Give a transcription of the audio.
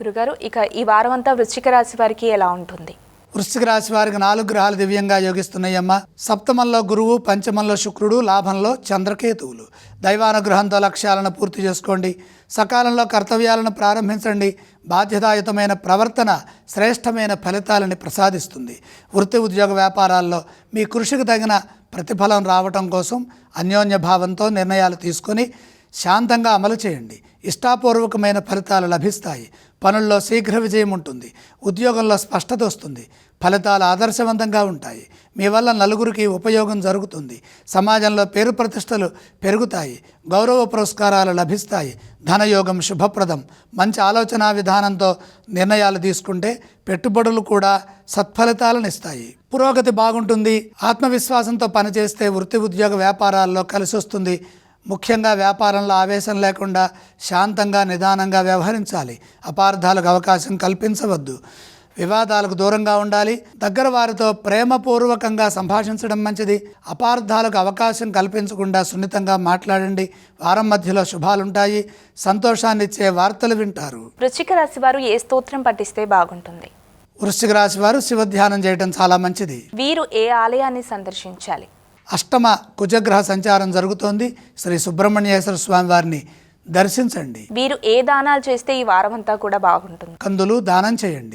గురుగారు ఇక ఈ వారం అంతా వృశ్చిక రాశి వారికి ఎలా ఉంటుంది? వృశ్చిక రాశి వారికి నాలుగు గ్రహాలు దివ్యంగా యోగిస్తున్నాయమ్మ. సప్తమంలో గురువు పంచమంలో శుక్రుడు లాభంలో చంద్రకేతువులు. దైవానుగ్రహంతో లక్ష్యాలను పూర్తి చేసుకోండి. సకాలంలో కర్తవ్యాలను ప్రారంభించండి. బాధ్యతాయుతమైన ప్రవర్తన శ్రేష్టమైన ఫలితాలని ప్రసాదిస్తుంది. వృత్తి ఉద్యోగ వ్యాపారాల్లో మీ కృషికి తగిన ప్రతిఫలం రావటం కోసం అన్యోన్య భావంతో నిర్ణయాలు తీసుకొని శాంతంగా అమలు చేయండి. ఇష్టాపూర్వకమైన ఫలితాలు లభిస్తాయి. పనుల్లో శీఘ్ర విజయం ఉంటుంది. ఉద్యోగంలో స్పష్టత వస్తుంది. ఫలితాలు ఆదర్శవంతంగా ఉంటాయి. మీ వల్ల నలుగురికి ఉపయోగం జరుగుతుంది. సమాజంలో పేరు ప్రతిష్టలు పెరుగుతాయి. గౌరవ పురస్కారాలు లభిస్తాయి. ధనయోగం శుభప్రదం. మంచి ఆలోచన విధానంతో నిర్ణయాలు తీసుకుంటే పెట్టుబడులు కూడా సత్ఫలితాలను ఇస్తాయి. పురోగతి బాగుంటుంది. ఆత్మవిశ్వాసంతో పనిచేస్తే వృత్తి ఉద్యోగ వ్యాపారాల్లో కలిసి వస్తుంది ముఖ్యంగా వ్యాపారంలో ఆవేశం లేకుండా శాంతంగా నిదానంగా వ్యవహరించాలి. అపార్థాలకు అవకాశం కల్పించవద్దు. వివాదాలకు దూరంగా ఉండాలి. దగ్గర వారితో ప్రేమపూర్వకంగా సంభాషించడం మంచిది. అపార్థాలకు అవకాశం కల్పించకుండా సున్నితంగా మాట్లాడండి. వారం మధ్యలో శుభాలుంటాయి. సంతోషాన్ని ఇచ్చే వార్తలు వింటారు. వృశ్చిక రాశి వారు ఏ స్తోత్రం పఠిస్తే బాగుంటుంది? వృశ్చిక రాశి వారు శివధ్యానం చేయడం చాలా మంచిది. వీరు ఏ ఆలయాన్ని సందర్శించాలి? అష్టమ కుజగ్రహ సంచారం జరుగుతోంది. శ్రీ సుబ్రహ్మణ్యేశ్వర స్వామి వారిని దర్శించండి. వీరు ఏ దానాలు చేస్తే ఈ వారం అంతా కూడా బాగుంటుంది. కందులు దానం చేయండి.